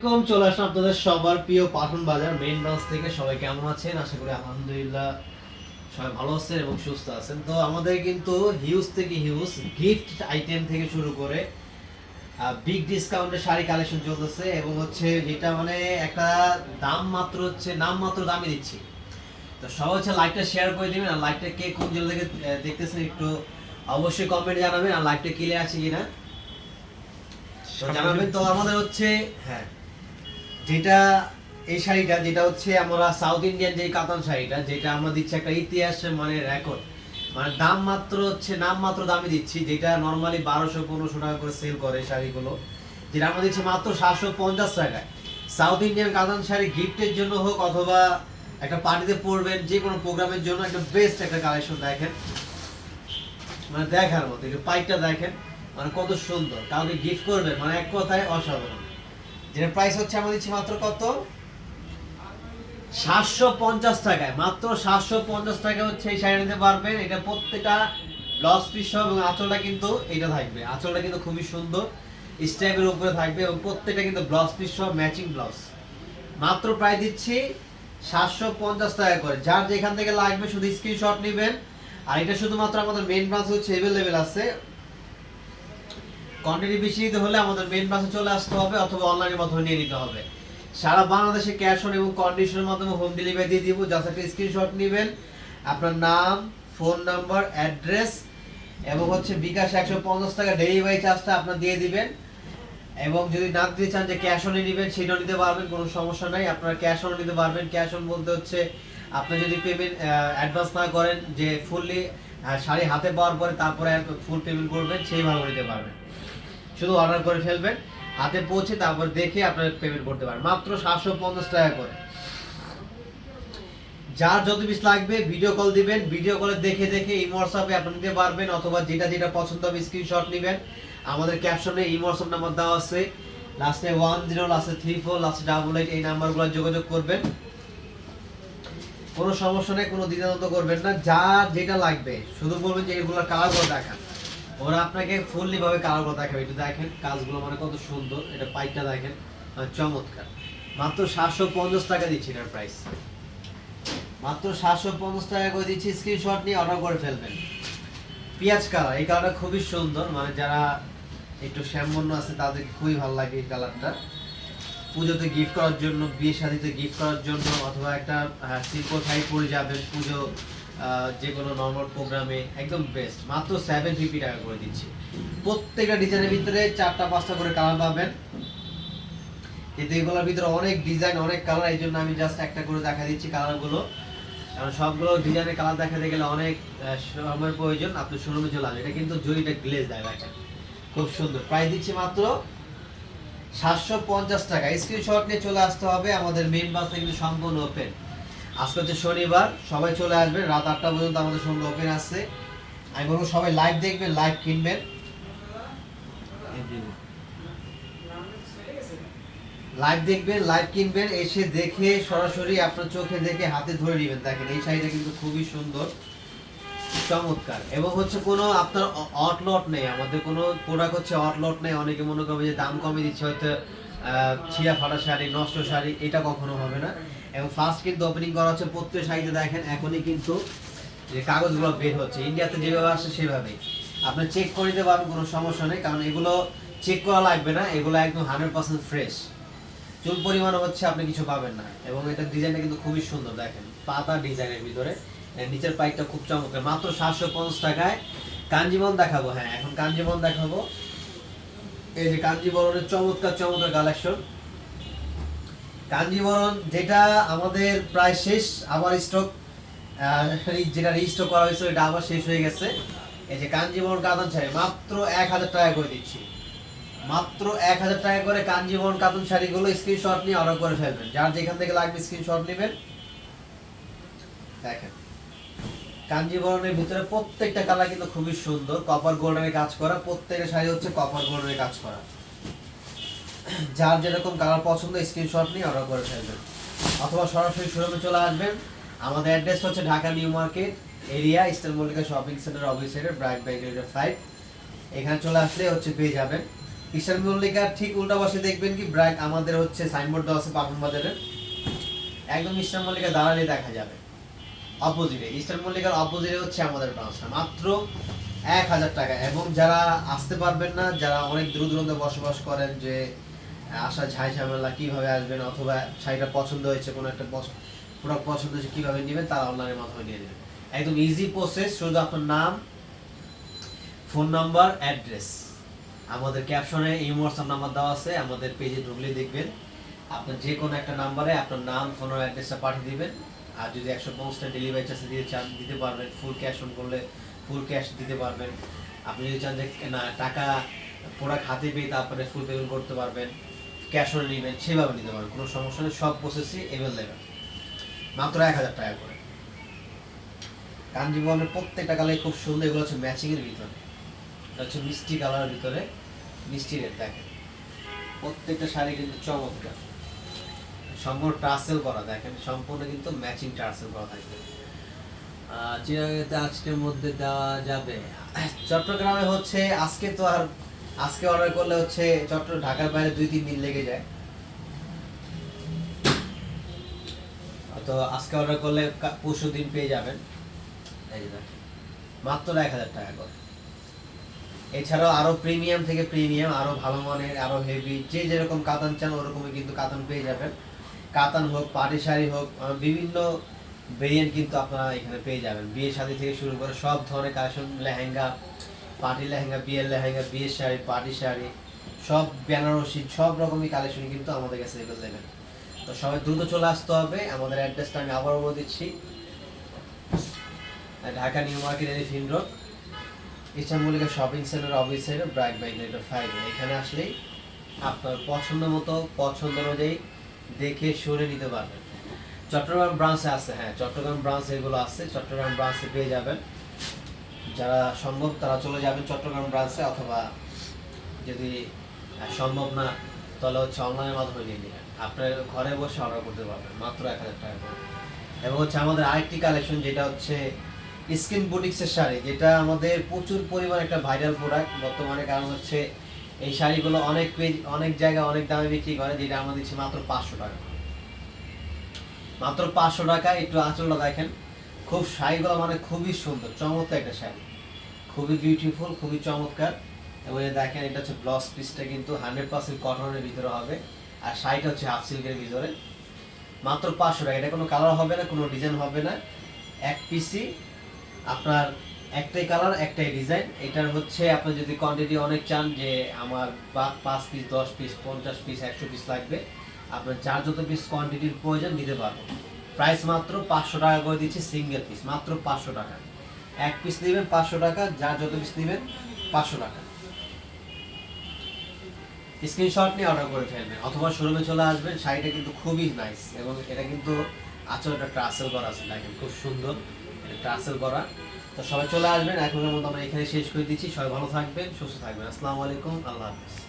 কম চলে আসলাম আপনাদের সবার প্রিয় পাঠন বাজার মেইন ব্রাঞ্চ থেকে। সবাই কেমন আছেন? আশা করি আলহামদুলিল্লাহ সবাই ভালো আছেন এবং সুস্থ আছেন। তো আমাদের কিন্তু হিউজ থেকে হিউজ গিফট আইটেম থেকে শুরু করে বিগ ডিসকাউন্টে শাড়ি কালেকশন চলতেছে এবং হচ্ছে যেটা মানে একটা দাম মাত্র হচ্ছে নাম মাত্র দামে দিচ্ছি। তো সবাই হচ্ছে লাইকটা শেয়ার করে দিবেন আর লাইকটা কে কোন জেলা থেকে দেখতেছেন একটু অবশ্যই কমেন্ট জানাবেন আর লাইকটা ক্লিয়ার আছে কিনা। তো জানাবেন। তো আমাদের হচ্ছে হ্যাঁ। যেটা এই শাড়িটা, যেটা হচ্ছে আমরা সাউথ ইন্ডিয়ান যে কাতান শাড়িটা, যেটা আমরা দিচ্ছি একটা ইতিহাস মানে রেকর্ড মানে দাম মাত্র হচ্ছে, নাম মাত্র দামে দিচ্ছি, যেটা নর্মালি বারোশো, পনেরোশো টাকা করে সেল করে শাড়িগুলো। যেটা আমরা দিচ্ছি মাত্র সাতশো পঞ্চাশ টাকায়। সাউথ ইন্ডিয়ান কাতান শাড়ি গিফটের জন্য হোক অথবা একটা পার্টিতে পরবেন, যে কোনো প্রোগ্রামের জন্য একটা বেস্ট একটা কালেকশন দেখেন। মানে দেখার মতো একটু পাইপটা দেখেন মানে কত সুন্দর। কাউকে গিফট করবেন মানে এক কথায় অসাধারণ। যেটার প্রাইস হচ্ছে আমরা দিচ্ছি মাত্র কত? সাতশো পঞ্চাশ টাকায়। মাত্র সাতশো পঞ্চাশ টাকা হচ্ছে এই শাড়ি নিতে পারবেন। এটা প্রত্যেকটা ব্লাউজ পিস সহ এবং আঁচলটা কিন্তু এটা থাকবে। আঁচলটা কিন্তু খুবই সুন্দর। স্ট্যাপের উপরে থাকবে এবং প্রত্যেকটা কিন্তু ব্লাউজ পিস সহ ম্যাচিং ব্লাউজ। মাত্র প্রায় দিচ্ছি সাতশো পঞ্চাশ টাকা করে। যার যেখান থেকে লাগবে শুধু স্ক্রিনশট নেবেন। আর এটা শুধুমাত্র আমাদের মেন ব্রাঞ্চ হচ্ছে অ্যাভেলেবেল আছে। কোয়ান্টিটি বেশি নিতে হলে আমাদের মেন ব্রাঞ্চে চলে আসতে হবে অথবা অনলাইনের মাধ্যমে নিয়ে নিতে হবে। সারা বাংলাদেশে ক্যাশ অন এবং কন্ডিশনের মাধ্যমে হোম ডেলিভারি দিয়ে দিব। জাস্ট একটা স্ক্রিনশট নেবেন, আপনার নাম ফোন নাম্বার অ্যাড্রেস এবং হচ্ছে বিকাশ একশো পঞ্চাশ টাকা ডেলিভারি চার্জটা আপনার দিয়ে দিবেন। এবং যদি না দিতে চান যে ক্যাশ অনে নেবেন, সেটাও নিতে পারবেন, কোনো সমস্যা নাই। আপনারা ক্যাশ অন নিতে পারবেন। ক্যাশ অন বলতে হচ্ছে, আপনি যদি পেমেন্ট অ্যাডভান্স না করেন, যে ফুললি শাড়ি হাতে পাওয়ার পরে তারপরে ফুল পেমেন্ট করবেন সেইভাবে নিতে পারবেন। শুধু অর্ডার করে ফেলবেন, হাতে পৌঁছে তারপর দেখে আপনার পেমেন্ট করতে পারেন। মাত্র সাতশো পঞ্চাশ টাকা করে। যার যত পিস লাগবে ভিডিও কল দিবেন ভিডিও কলে দেখে দেখে এই হোয়াটসঅ্যাপে আপনি নিতে পারবেন, অথবা যেটা যেটা পছন্দ হবে স্ক্রিনশট নেবেন। আমাদের ক্যাপশনে এই হোয়াটসঅ্যাপ নাম্বার দেওয়া আছে। লাস্টে ওয়ান জিরো লাস্টে থ্রি ফোর লাস্টে ডাবল এইট এই নাম্বারগুলো যোগাযোগ করবেন। কোনো সমস্যা নেই, কোনো দ্বিধান্ত করবেন না। যার যেটা লাগবে, শুধু বলবেন যে এগুলোর কালারগুলো দেখান। ওরা আপনাকে ফুললি ভাবে কালারগুলো দেখাবে। একটু দেখেন, কাজগুলো মানে কত সুন্দর, এটা পাইপটা দেখেন চমৎকার। মাত্র সাতশো পঞ্চাশ টাকা দিচ্ছি এটার প্রাইস মাত্র সাতশো পঞ্চাশ টাকা করে দিচ্ছি স্ক্রিনশট নিয়ে অর্ডার করে ফেলবেন। পেঁয়াজ কালার এই কালারটা খুবই সুন্দর মানে যারা একটু শ্যামবর্ণ আছে তাদের খুবই ভালো লাগে এই কালারটা পুজোতে গিফট করার জন্য, বিয়ে শাদিতে গিফট করার জন্য, অথবা একটা সিম্পল শাড়ি পরে যাবেন, পুজো যে কোনো নর্মাল প্রোগ্রামে একদম বেস্ট মাত্র সেভেন ফিফটি টাকা করে দিচ্ছি। প্রত্যেকটা ডিজাইনের ভিতরে চারটা, পাঁচটা করে কালার পাবেন। কিন্তু এগুলোর ভিতরে অনেক ডিজাইন অনেক কালার এই জন্য আমি জাস্ট একটা করে দেখা দিচ্ছি কালারগুলো কারণ সবগুলো ডিজাইনের কালার দেখাতে গেলে অনেক সময়ের প্রয়োজন আপনি শোরুমে চলে আসবেন এটা কিন্তু জরিটা গ্লেজ দেয়, দেখেন। খুব সুন্দর। প্রাইস দিচ্ছি মাত্র সাতশো পঞ্চাশ টাকা। স্ক্রিনশট নিয়ে চলে আসতে হবে। আমাদের মেন বাসটা কিন্তু সম্পূর্ণ ওপেন আজকে হচ্ছে শনিবার, সবাই চলে আসবেন রাত আটটা পর্যন্ত আমাদের সঙ্গে ওপেন আছে। আমি বলব সবাই লাইভ দেখবেন লাইভ কিনবেন। লাইভ দেখবেন লাইভ কিনবেন, এসে দেখে সরাসরি আপনার চোখে দেখে হাতে ধরে নেবেন। দেখেন, এই শাড়িটা কিন্তু খুবই সুন্দর, চমৎকার। এবং হচ্ছে কোনো আপনার অটলট নেই, আমাদের কোনো প্রোডাক্ট হচ্ছে অটলট নেই। অনেকে মনে করবে যে দাম কমে দিচ্ছে, হয়তো ছিঁড়া ফাটা শাড়ি, নষ্ট শাড়ি, এটা কখনো হবে না। এবং ফার্স্ট কিন্তু ওপেনিং করা হচ্ছে প্রত্যেক শাড়িতে দেখেন, এখনই কিন্তু যে কাগজগুলো বের হচ্ছে। ইন্ডিয়াতে যেভাবে আসছে, সেভাবেই। আপনি চেক করে নিতে পারবেন, কোনো সমস্যা নেই, কারণ এগুলো চেক করা লাগবে না, এগুলো একদম হান্ড্রেড পার্সেন্ট ফ্রেশ চুল পরিমাণ হচ্ছে, আপনি কিছু পাবেন না। এবং এটা ডিজাইনটা কিন্তু খুবই সুন্দর, দেখেন, পাতা ডিজাইনের ভিতরে। নিচের পাইপটা খুব চমৎকার। মাত্র সাতশো পঞ্চাশ টাকায় কাঞ্জিবন দেখাবো হ্যাঁ এখন কাঞ্জিবন দেখাবো। এই যে কাঞ্জিবরণের চমৎকার চমৎকার কালেকশন কাঞ্জিবরণ যেটা আমাদের প্রায় শেষ, আবার স্টক যেটা রিস্টক করা হয়েছিল, এটা আবার শেষ হয়ে গেছে। এই যে কাঞ্জিবরণ কাতান শাড়ি, মাত্র এক হাজার টাকা করে দিচ্ছি। মাত্র এক হাজার টাকা করে কাঞ্জিবরণ কাতুন শাড়িগুলো স্ক্রিনশট নিয়ে অর্ডার করে ফেলবেন। যার যেখান থেকে লাগবে স্ক্রিনশট নেবেন। দেখেন কাঞ্জিবরণের ভিতরে প্রত্যেকটা কালার কিন্তু খুবই সুন্দর। কপার গোল্ডেনের কাজ করা, প্রত্যেকটা শাড়ি হচ্ছে কপার গোল্ডেনের কাজ করা। যার যেরকম কালার পছন্দ স্ক্রিনশট নিয়ে অর্ডার করে ফেলবেন। অথবা সরাসরি শোরুমে চলে আসবেন। আমাদের অ্যাড্রেস হচ্ছে Dhaka new market area Eastern Mallika shopping centre office সাইডে ব্রাইট ব্যাংক ফাইভ এখানে চলে আসলে হচ্ছে পেয়ে যাবেন। ইস্টার মল্লিকার ঠিক উল্টা পাশে দেখবেন কি ব্র্যাক আমাদের হচ্ছে সাইনবোর্ড দেওয়া আছে পাবন বাজারে একদম ইস্টার মল্লিকা দাঁড়ালে দেখা যাবে। অপোজিটে, ইস্টার্ন মল্লিকার অপোজিটে হচ্ছে আমাদের ব্রাঞ্চটা মাত্র এক হাজার টাকা। এবং যারা আসতে পারবেন না, যারা অনেক দূর দূরান্তে বসবাস করেন যে আসা ঝাই ঝামেলা কীভাবে আসবেন অথবা শাড়িটা পছন্দ হয়েছে, কোনো একটা প্রোডাক্ট পছন্দ হয়েছে, কীভাবে নেবেন, তারা অনলাইনের মাধ্যমে নিয়ে নেবেন একদম ইজি প্রসেস শুধু আপনার নাম ফোন নাম্বার অ্যাড্রেস আমাদের ক্যাপশনে এই হোয়াটসঅ্যাপ নাম্বার দেওয়া আছে, আমাদের পেজে ঢুকলে দেখবেন। আপনার যে কোনো একটা নাম্বারে আপনার নাম ফোন অ্যাড্রেসটা পাঠিয়ে দিবেন। আর যদি একশো পঞ্চাশটা ডেলিভারি চার্জ দিয়ে চান, দিতে পারবেন। ফুল ক্যাশ অন করলে ফুল ক্যাশ দিতে পারবেন। আপনি যদি চান যে, না, টাকা প্রোডাক্ট হাতে পেয়ে তারপরে ফুল পেমেন্ট করতে পারবেন। ক্যাশ অন নেবেন সেভাবে নিতে পারবেন কোনো সমস্যা নেই, সব প্রসেসই অ্যাভেলেবেল মাত্র এক হাজার টাকা করে। কাঞ্জিবরমের প্রত্যেকটা কালার খুব সুন্দর, এগুলো হচ্ছে ম্যাচিংয়ের ভিতরে। এটা হচ্ছে মিষ্টি কালারের ভিতরে, মিষ্টি রেড দেখেন। প্রত্যেকটা শাড়ি কিন্তু চমৎকার। সম্পূর্ণ টার্সেল করা, দেখেন, সম্পূর্ণ কিন্তু ম্যাচিং টার্সেল করা থাকবে। আজকের মধ্যে দেওয়া যাবে, চট্টগ্রামে হচ্ছে, আজকে তো আর আজকে অর্ডার করলে হচ্ছে চট্টগ্রাম ঢাকার বাইরে দুই, তিন দিন লেগে যায়। তো আজকে অর্ডার করলে পরশু দিন পেয়ে যাবেন। মাত্র এক হাজার টাকা করে। এছাড়াও আরও প্রিমিয়াম থেকে প্রিমিয়াম আরও ভালো মানের, আরও হেভি যে যেরকম কাতান চান ওরকমই কিন্তু কাতান পেয়ে যাবেন। কাতান হোক, পাটি শাড়ি হোক বিভিন্ন ভেরিয়েন্ট কিন্তু আপনারা এখানে পেয়ে যাবেন। বিয়ে শাড়ি থেকে শুরু করে সব ধরনের কালেকশন লেহেঙ্গা পার্টি লেহেঙ্গা, বিয়ের লেহেঙ্গা, বিয়ের শাড়ি পার্টি শাড়ি, সব বেনারসি, সব রকমই কালেকশন কিন্তু আমাদের কাছে এগুলো দেবেন তো সবাই দ্রুত চলে আসতে হবে, আমাদের অ্যাড্রেসটা আমি আবারও বলে দিচ্ছি। Dhaka new market elephant road Eastern Mallika shopping centre office সাইডে ব্র্যাক বাইক নেটওয়ার্ক ফাইভ। এখানে আসলেই আপনার পছন্দ মতো, পছন্দ অনুযায়ী দেখে শুনে নিতে পারবেন। চট্টগ্রাম ব্রাঞ্চে আছে হ্যাঁ চট্টগ্রাম ব্রাঞ্চে এগুলো আছে, চট্টগ্রাম ব্রাঞ্চে পেয়ে যাবেন। যারা সম্ভব তারা চলে যাবেন চট্টগ্রাম ব্রাঞ্চে অথবা যদি সম্ভব না, তাহলে হচ্ছে অনলাইনের মাধ্যমে নিয়ে নেবেন। আপনার ঘরে বসে অর্ডার করতে পারবেন, মাত্র এক হাজার টাকা করে। এবং হচ্ছে আমাদের আরেকটি কালেকশন যেটা হচ্ছে স্কিন বুটিক্সের শাড়ি, যেটা আমাদের প্রচুর পরিমাণ একটা ভাইরাল প্রোডাক্ট বর্তমানে কারণ হচ্ছে এই শাড়িগুলো অনেক অনেক জায়গায় অনেক দামে বিক্রি করে, যেটা আমাদের মাত্র পাঁচশো টাকা। মাত্র পাঁচশো টাকা একটু আঁচলটা দেখেন খুব শাড়িগুলো মানে খুবই সুন্দর, চমৎকার একটা শাড়ি খুবই বিউটিফুল খুবই চমৎকার। এবং দেখেন, এটা হচ্ছে ব্লাউজ পিসটা কিন্তু হান্ড্রেড পার্সেন্ট কটনের ভিতরে হবে। আর শাড়িটা হচ্ছে হাফ সিল্কের ভিতরে। মাত্র পাঁচশো টাকা। এটা কোনো কালার হবে না, কোনো ডিজাইন হবে না। এক পিসি আপনার একটাই কালার একটাই ডিজাইন এটার হচ্ছে আপনি যদি কোয়ান্টিটি অনেক চান যে আমার পাঁচ পিস দশ পিস পঞ্চাশ পিস একশো পিস লাগবে, আপনার যার যত পিস কোয়ান্টিটির প্রয়োজন নিতে পারবেন প্রাইস মাত্র পাঁচশো টাকা করে দিচ্ছি সিঙ্গেল পিস মাত্র পাঁচশো টাকা। এক পিস নেবেন পাঁচশো টাকা, যার যত পিস নেবেন পাঁচশো টাকা। স্ক্রিনশট নিয়ে অর্ডার করে ফেলবেন, অথবা শোরুমে চলে আসবেন, শাড়িটা কিন্তু খুবই নাইস এবং এটা কিন্তু আচলটা ট্রাসেল করা আছে, দেখেন খুব সুন্দর ট্রাসেল করা। তো সবাই চলে আসবেন, এখনের মতো আমরা এখানে শেষ করে দিচ্ছি, সবাই ভালো থাকবেন, সুস্থ থাকবেন। আসসালামু আলাইকুম, আল্লাহ হাফিজ।